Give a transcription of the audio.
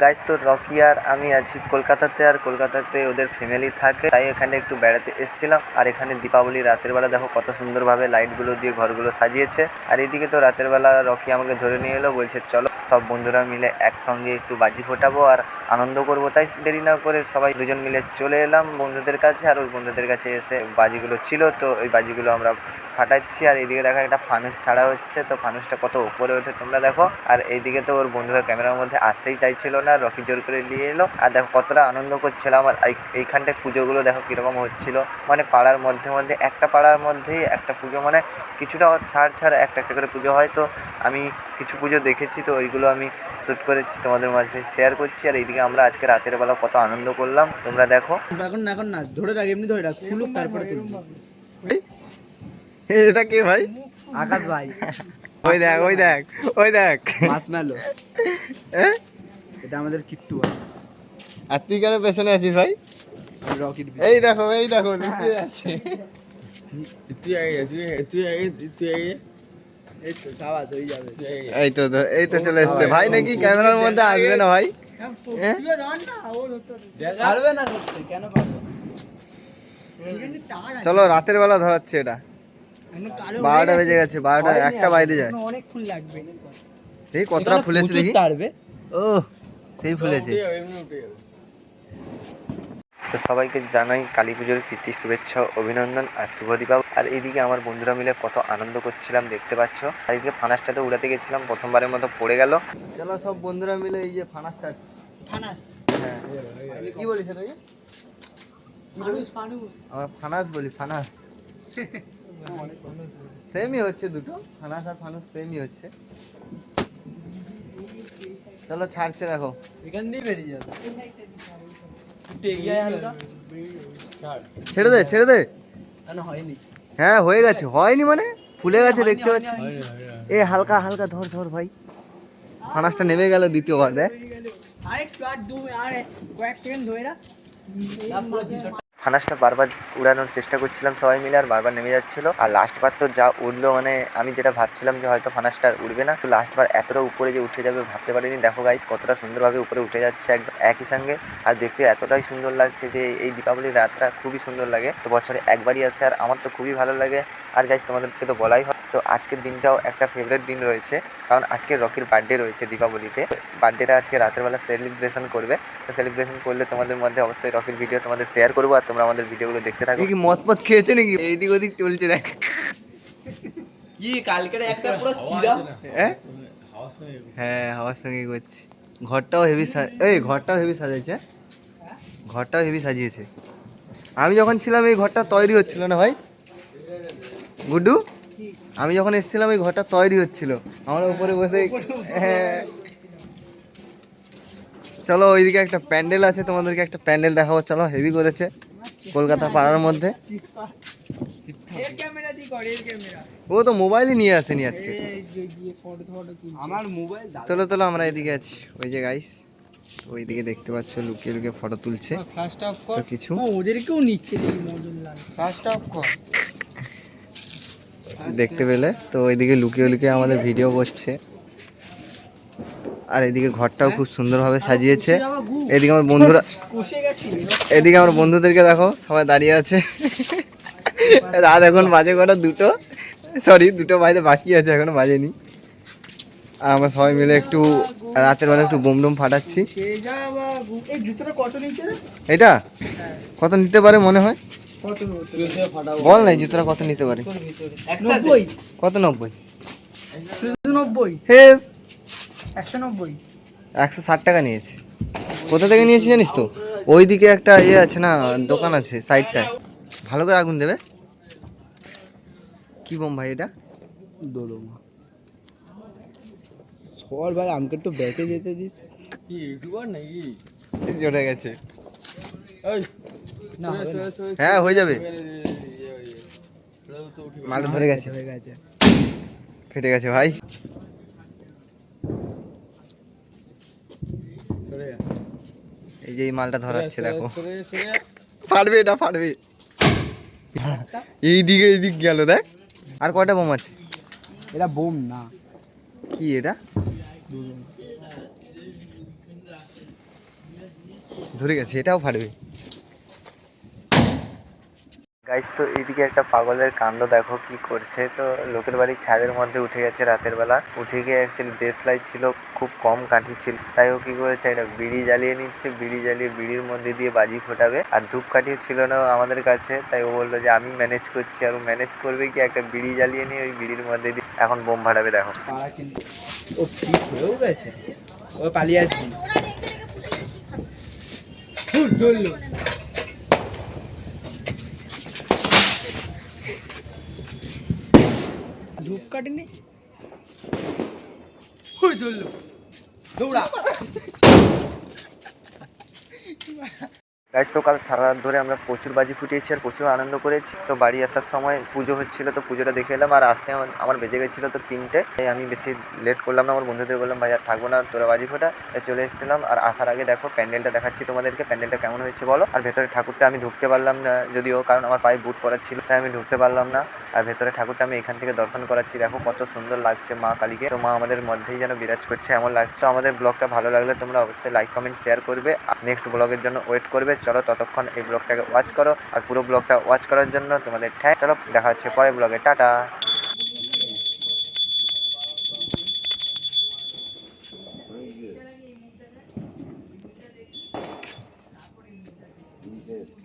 Guys তো Rocky আর আমি আছি কলকাতাতে আর কলকাতাতে ওদের ফ্যামিলি থাকে। তাই এখানে একটু বেড়াতে এসেছিলাম। আর এখানে দীপাবলি রাতের বেলা দেখো কত সুন্দরভাবে লাইটগুলো দিয়ে ঘরগুলো সাজিয়েছে। আর এদিকে তো রাতের বেলা রকি আমাকে ধরে নিয়ে এলো, বলছে, চলো সব বন্ধুরা মিলে একসঙ্গে একটু বাজি ফোটাবো আর আনন্দ করব। তাই দেরি না করে সবাই দুজন মিলে চলে এলাম বন্ধুদের কাছে। আর ওই বন্ধুদের কাছে এসে বাজিগুলো ছিল, তো ওই বাজিগুলো আমরা ফাটাচ্ছি। আর এইদিকে দেখো একটা ফানুস ছাড়া হচ্ছে, তো ফানুসটা কত উপরে ওঠে তোমরা দেখো। আর এইদিকে তো ওর বন্ধুরা ক্যামেরার মধ্যে আসতেই চাইছিল না রকি জোর করে নিয়ে এলো। আর দেখো কতটা আনন্দ করছিলাম আর এই- এইখানটায় পুজোগুলো দেখো কীরকম হচ্ছিল। মানে পাড়ার মধ্যে মধ্যে একটা পাড়ার মধ্যেই একটা পুজো মানে কিছুটা ছাড় ছাড় একটা একটা করে পুজো হয়। তো আমি কিছু পুজো দেখেছি তো ওইগুলো আমি শ্যুট করেছি তোমাদের মাঝে শেয়ার করছি। আর এইদিকে আমরা আজকে রাতের বেলা কত আনন্দ করলাম। তোমরা দেখো। এখন না এখন না ধরে রাখ এমনি ধরে রাখ খুলুক তারপরে তুলবি। এটা কে ভাই? আকাশ ভাই। ওই দেখ ওই দেখ ওই দেখ। মাছ মেলো এ? এটা আমাদের কিট্টু ভাই। আর তুই কেন পেছনে আছিস ভাই? রকেট এই দেখো এই দেখো লুকিয়ে আছে? তুই আগে তুই তুই আগে তুই আগে। এই তো হয়ে যাবে এই তো তো- এই তো চলে এসছে। ভাই নাকি ক্যামেরার মধ্যে আসবে না ভাই? কেন পারবে চলো রাতের বেলা ধরাচ্ছে এটা। বারোটা বেজে গেছে বারোটা একটা বাইরে যায়। অনেক ফুল লাগবে। এই কতটা ফুলেছে দেখি। ও সেই ফুলেছে তো সবাইকে জানাই কালী পুজোর প্রীতি শুভেচ্ছা অভিনন্দন আর শুভ দীপাবলি। আর এইদিকে আমার বন্ধুরা মিলে কত আনন্দ করছিলাম দেখতে পাচ্ছ। আর এইদিকে ফানাসটাতে উড়াতে গেছিলাম প্রথমবারের মতো পড়ে গেল। চলো সব বন্ধুরা মিলে এই যে ফানাস ছাড়ছি ফানাস। হ্যাঁ কি বলিস এটাকে আমরা ফানাস বলি ফানাস। সেমই হচ্ছে দুটো ফানাস আর ফানুস সেমই হচ্ছে। চলো ছাড়ছে দেখো। এখান দিয়ে বেরিয়ে যাবে ছেড়ে। দে ছেড়ে দে। হয়নি। হ্যাঁ হয়ে গেছে। হয়নি মানে? ফুলে গেছে দেখতে পাচ্ছি। এ হালকা হালকা ধর ধর ভাই। ফানাসটা নেমে গেল দ্বিতীয়বার দেখ। আরেকটু আর দু আর কয়েক সেকেন্ড ধরে ফানাসটা বারবার উড়ানোর চেষ্টা করছিলাম সবাই মিলে আর বারবার নেমে যাচ্ছিল। আর লাস্ট বার তো যা উঠল মানে আমি যেটা ভাবছিলাম যে হয়তো ফানাসটা উঠবে না, তো লাস্ট বার এতটা উপরে যে উঠে যাবে ভাবতে পারিনি। দেখো গাইস কতটা সুন্দরভাবে উপরে উঠে যাচ্ছে একদম একই সঙ্গে। আর দেখতে এতটাই সুন্দর লাগছে যে এই দীপাবলির রাতটা খুবই সুন্দর লাগে। তো বছরে একবারই আসে আর আমার তো খুবই ভালো লাগে। আর গাইস তোমাদেরকে তো বলাই হয় তো আজকের দিনটাও একটা ফেভারিট দিন রয়েছে। কারণ আজকে রকির বার্থডে রয়েছে দীপাবলিতে। বার্থডেটা আজকে রাতের বেলা সেলিব্রেশন করবে। তো সেলিব্রেশন করলে তোমাদের মধ্যে অবশ্যই রকির ভিডিও তোমাদের শেয়ার করব আর তোমরা আমাদের ভিডিওগুলো দেখতে থাকো। কি মদ পথ খেয়েছে নাকি? এইদিক ওদিক চলছে দেখ। কি কালকের একটা পুরো সিরা? হ্যাঁ? হাওয়ার সঙ্গে হ্যাঁ হাওয়ার সঙ্গে করছি। ঘরটাও হেভি এই ঘরটাও হেভি সাজাইছে। ঘরটাও হেভি সাজিয়েছে। আমি যখন ছিলাম এই ঘরটা তৈরি হচ্ছিল না ভাই? গুড্ডু? আমি যখন এসেছিলাম ওই ঘরটা তৈরি হচ্ছিল। আমরা উপরে বসে হ্যাঁ। চলো ওইদিকে একটা প্যান্ডেল আছে তোমাদেরকে একটা প্যান্ডেল দেখাবো। চলো হেভি করেছে কলকাতা পাড়ার মধ্যে। ক্যামেরা দি কর এর ক্যামেরা ও তো মোবাইলই নিয়ে আসেনি আজকে। ফটো তুল আমার মোবাইল দাও তোলো তোলো আমরা এদিকে আছি। ওই যে গাইস ওইদিকে দেখতে পাচ্ছ লুকিয়ে লুকিয়ে ফটো তুলছে। ফার্স্ট অফ কর। কিছু। ও ওদেরকেও নিচ্ছে রে ফার্স্ট অফ কর। দেখতে পেলে। তো ওইদিকে লুকিয়ে লুকিয়ে আমাদের ভিডিও করছে আর এদিকে ঘরটাও খুব সুন্দরভাবে সাজিয়েছে। এদিকে আমার বন্ধুরা এদিকে আমার বন্ধুদেরকে দেখো সবাই দাঁড়িয়ে আছে। রাত এখন বাজে কটা? দুটো। সরি দুটো বাজে বাকি আছে এখনও বাজেনি। আর আমরা সবাই মিলে একটু রাতের বেলা একটু বোম ডোম ফাটাচ্ছি। এটা? কত নিতে পারে মনে হয়? বল নাই জুতোটা কত নিতে পারে? নব্বই কত নব্বই? নব্বই হে একশো নব্বই একশো ষাট টাকা নিয়েছে। কোথা থেকে নিয়েছি জানিস তো? ওইদিকে একটা ইয়ে আছে না দোকান আছে সাইডটায় ভালো করে আগুন দেবে। কি বোম ভাই এটা? দোলমা সর ভাই আমাকে একটু ব্যাকে যেতে দিস। কি ইউটিউবার নাকি? জড়ে গেছে। এই হ্যাঁ হয়ে যাবে সরে, ইয়ে, ইয়ে, ইয়ে। ওটা তো উঠে গেছে। মাল ধরে গেছে হয়ে গেছে ফেটে গেছে ভাই এই যে এই মালটা ধরাচ্ছে দেখো সরে, সরে ফাটবে এটা ফাটবে এই দিকে এই দিক গেল দেখ আর কয়টা বোম আছে এটা বোম না কি এটা ধরে গেছে এটাও ফাটবে গাইস তো এইদিকে একটা পাগলের কাণ্ড দেখো কি করছে। তো লোকের বাড়ির ছাদের মধ্যে উঠে গেছে রাতের বেলা। উঠে গিয়ে অ্যাকচুয়ালি দেশলাই ছিল, খুব কম কাঠি ছিল। তাই ও কি করেছে, একটা বিড়ি জ্বালিয়ে নিচ্ছে। বিড়ি জ্বালিয়ে বিড়ির মধ্যে দিয়ে বাজি ফোটাবে। আর ধূপকাঠি ছিল না আমাদের কাছে। তাই ও বলল যে, আমি ম্যানেজ করছি। আর ও ম্যানেজ করবে কি, একটা বিড়ি জ্বালিয়ে নিয়ে ওই বিড়ির মধ্যে দিয়ে এখন বোম ফাটাবে, দেখো। ও গেছে। ও পালিয়ে আসবি। কাটেনি। হুট ধরলো। দৌড়া। গাইজ তো কাল সারা রাত ধরে আমরা প্রচুর বাজি ফুটিয়েছি আর প্রচুর আনন্দ করেছি। তো বাড়ি আসার সময় পুজো হচ্ছিল, তো পুজোটা দেখে এলাম আর আসতে আমার- বেজে গেছিল তো তিনটে। তাই আমি বেশি লেট করলাম না, আমার বন্ধুদের বললাম, ভাই, আর থাকব না, তোরা বাজি ফোটা। চলে এসেছিলাম আর আসার আগে দেখো, প্যান্ডেলটা দেখাচ্ছি তোমাদেরকে, প্যান্ডেলটা কেমন হয়েছে বলো? আর ভেতরে ঠাকুরটা আমি ঢুকতে পারলাম না যদিও, কারণ আমার পায়ে বুট পরা ছিল, তাই আমি ঢুকতে পারলাম না। আর ভেতরে ঠাকুরটা আমি এখান থেকে দর্শন করাচ্ছি, দেখো কত সুন্দর লাগছে মা কালীকে। তো মা আমাদের মধ্যেই যেন বিরাজ করছে, এমন লাগছে। আমাদের ব্লগটা ভালো লাগলে তোমরা অবশ্যই লাইক কমেন্ট শেয়ার করবে। আর নেক্সট ব্লগের জন্য ওয়েট করবে। চলো ততক্ষণ এই ব্লগটাকে ওয়াচ করো আর পুরো ব্লগটা ওয়াচ করার জন্য তোমাদের ঠ্যাঁ চলো দেখা হচ্ছে পরের ব্লগে, টাটা Jesus.